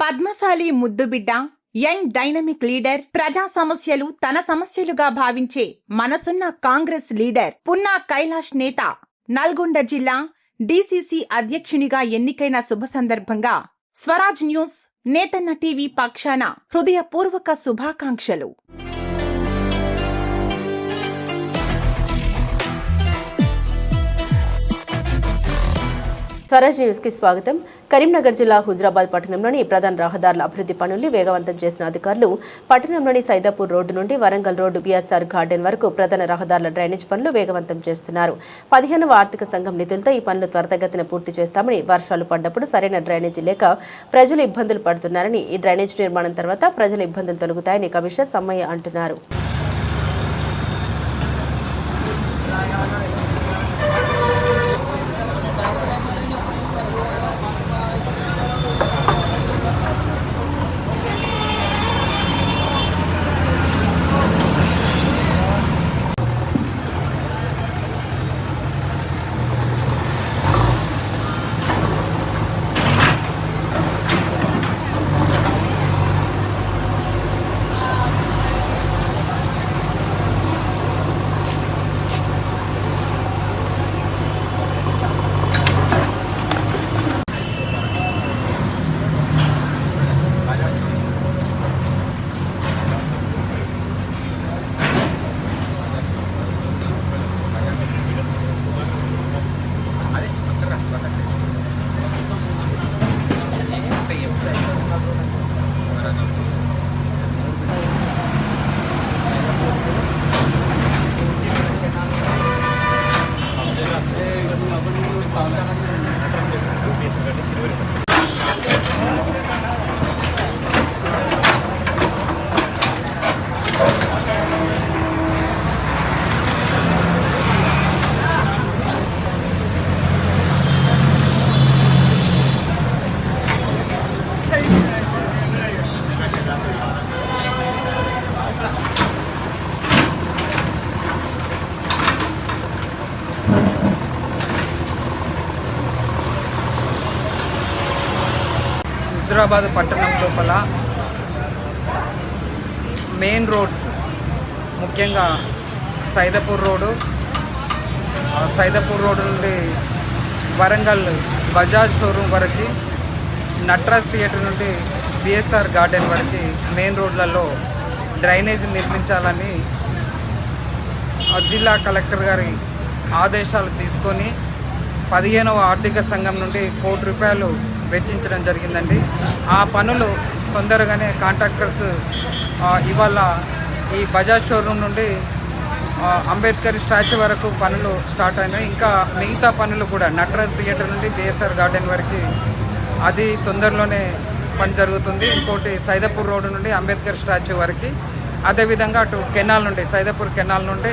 పద్మశాలి ముద్దుబిడ్డ young dynamic leader ప్రజా సమస్యలు తన సమస్యలుగా భావించే మనసున్న కాంగ్రెస్ లీడర్ పున్నా కైలాష్ నేత నల్గొండ జిల్లా డీసీసీ అధ్యక్షునిగా ఎన్నికైన శుభ సందర్భంగా స్వరాజ్ న్యూస్ నేతన్న టీవీ పక్షాన హృదయపూర్వక శుభాకాంక్షలు. స్వరాజ్ న్యూస్కి స్వాగతం. కరీంనగర్ జిల్లా హుజరాబాద్ పట్టణంలోని ప్రధాన రహదారుల అభివృద్ధి పనుల్ని వేగవంతం చేసిన అధికారులు పట్టణంలోని సైదాపూర్ రోడ్డు నుండి వరంగల్ రోడ్డు బీఎస్ఆర్ గార్డెన్ వరకు ప్రధాన రహదారుల డ్రైనేజ్ పనులు వేగవంతం చేస్తున్నారు. పదిహేనవ ఆర్థిక సంఘం నిధులతో ఈ పనులు త్వరితగతిన పూర్తి చేస్తామని వర్షాలు పడ్డప్పుడు సరైన డ్రైనేజీ లేక ప్రజలు ఇబ్బందులు పడుతున్నారని ఈ డ్రైనేజ్ నిర్మాణం తర్వాత ప్రజల ఇబ్బందులు తొలగుతాయని కమిషనర్ సమ్మయ్య అంటున్నారు. హైదరాబాద్ పట్టణం లోపల మెయిన్ రోడ్స్ ముఖ్యంగా సైదపూర్ రోడ్డు సైదపూర్ రోడ్డు నుండి వరంగల్ బజాజ్ షోరూమ్ వరకు నట్రాజ్ థియేటర్ నుండి బిఎస్ఆర్ గార్డెన్ వరకు మెయిన్ రోడ్లలో డ్రైనేజీ నిర్మించాలని ఆ జిల్లా కలెక్టర్ గారి ఆదేశాలు తీసుకొని పదిహేనవ ఆర్థిక సంఘం నుండి కోటి రూపాయలు వెచ్చించడం జరిగిందండి. ఆ పనులు తొందరగానే కాంట్రాక్టర్స్ ఇవాళ ఈ బజాజ్ షోరూమ్ నుండి అంబేద్కర్ స్టాచ్యూ వరకు పనులు స్టార్ట్ అయినాయి. ఇంకా మిగతా పనులు కూడా నటరాజ్ థియేటర్ నుండి బిఎస్ఆర్ గార్డెన్ వరకు అది తొందరలోనే పని జరుగుతుంది. ఇంకోటి సైదాపూర్ రోడ్డు నుండి అంబేద్కర్ స్టాచ్యూ వరకు. అదేవిధంగా అటు కెనాల్ నుండి సైదాపూర్ కెనాల్ నుండి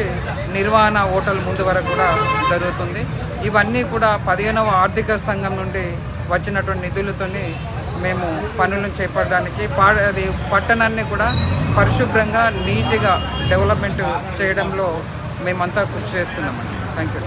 నిర్వహణ హోటల్ ముందు వరకు కూడా జరుగుతుంది. ఇవన్నీ కూడా పదిహేనవ ఆర్థిక సంఘం నుండి వచ్చినటువంటి నిధులతోని మేము పనులను చేపట్టడానికి పా అది పట్టణాన్ని కూడా పరిశుభ్రంగా నీట్గా డెవలప్మెంట్ చేయడంలో మేమంతా కృషి చేస్తున్నామండి. Thank you